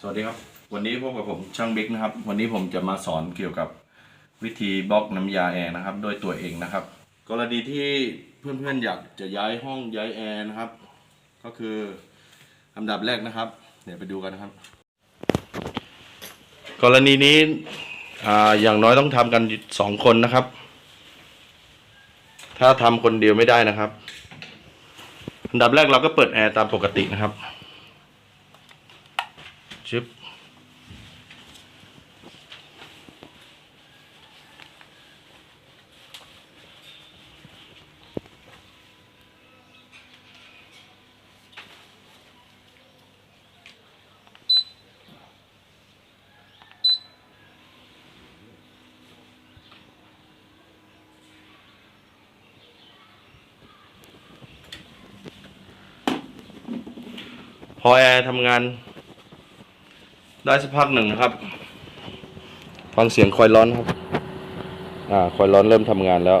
สวัสดีครับ วันนี้พบกับผมช่างบิ๊กนะครับ วันนี้ผมจะมาสอนเกี่ยวกับวิธีบล็อกน้ำยาแอร์นะครับโดยตัวเองนะครับ กรณีที่เพื่อนๆอยากจะย้ายห้องย้ายแอร์นะครับ ก็คืออันดับแรกนะครับเดี๋ยวไปดูกันนะครับ กรณีนี้อ่าอย่างน้อยต้องทำกันสองคนนะครับ ถ้าทำคนเดียวไม่ได้นะครับ อันดับแรกเราก็เปิดแอร์ตามปกตินะครับ ชึบพอแอร์ทำงาน ได้สักพักหนึ่งนะครับ ฟังเสียงคอยร้อนครับ อ่าคอยร้อนเริ่มทำงานแล้ว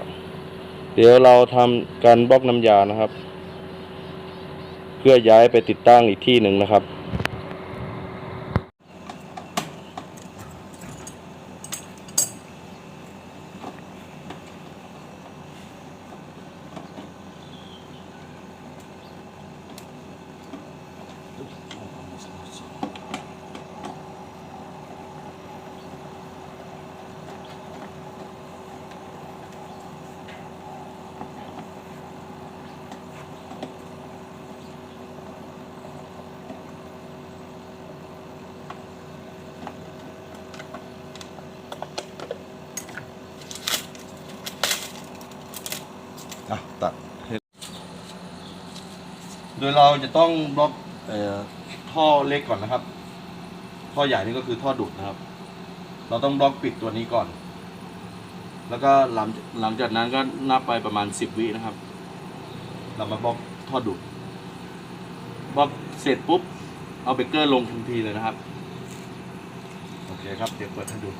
เดี๋ยวเราทำการบล็อกน้ำยานะครับ เพื่อย้ายไปติดตั้งอีกที่หนึ่งนะครับ ตัดโดยเราจะต้องบล็อกออท่อเล็กก่อนนะครับ ท่อใหญ่นี่ก็คือท่อดูดนะครับ เราต้องบล็อกปิดตัวนี้ก่อน แล้วก็หลังหลังจากนั้นก็นับไปประมาณสิบวินะครับ เรามาบล็อกท่อดูดบล็อกเสร็จปุ๊บ เอาเบเกอร์ลงทันทีเลยนะครับ โอเคครับ เดี๋ยวเปิดให้ดู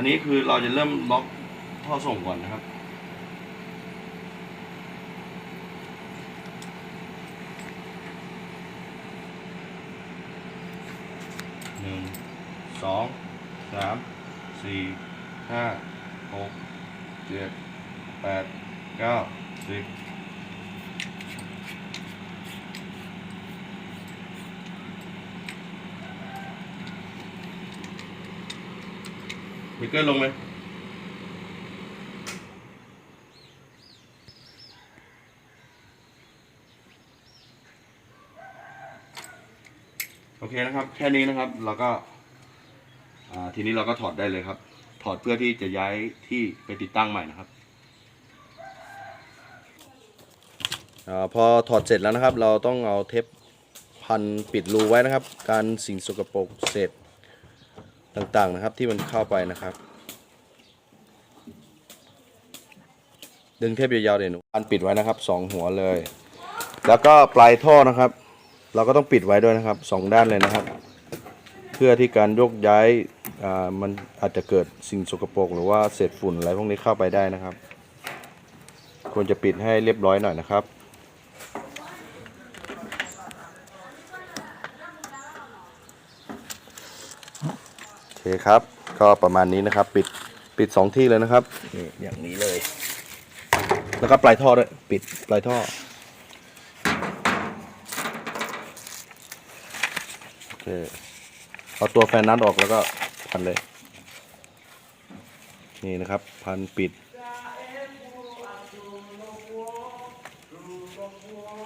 อันนี้คือเราจะเริ่มล็อกท่อส่งก่อนนะครับ หนึ่ง สอง สาม สี่ ห้า หก เจ็ด แปด เก้า สิบ มิเกอร์ลงไหมโอเคนะครับ แค่นี้นะครับเราก็ทีนี้เราก็ถอดได้เลยครับ ถอดเพื่อที่จะย้ายที่ไปติดตั้งใหม่นะครับอพอถอดเสร็จแล้วนะครับ เราต้องเอาเทปพันปิดรูไว้นะครับ การสิ่งสกปรกเศษ ต่างๆนะครับที่มันเข้าไปนะครับ ดึงเทปยาวๆเดี๋ยวหนูอันปิดไว้นะครับสองหัวเลย แล้วก็ปลายท่อนะครับ เราก็ต้องปิดไว้ด้วยนะครับสองด้านเลยนะครับ เพื่อที่การยกย้ายมันอาจจะเกิดสิ่งสกปรกหรือว่าเศษฝุ่นอะไรพวกนี้เข้าไปได้นะครับ ควรจะปิดให้เรียบร้อยหน่อยนะครับ เคครับ ก็ประมาณนี้นะครับ ปิดปิดสองที่เลยนะครับนี่อย่างนี้เลย แล้วก็ปลายท่อด้วยปิดปลายท่อ โอเค เอาตัวแฟนนัทออกแล้วก็พันเลย นี่นะครับ พันปิด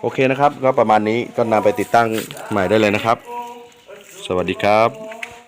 โอเคนะครับ ก็ประมาณนี้ก็นำไปติดตั้งใหม่ได้เลยนะครับ สวัสดีครับ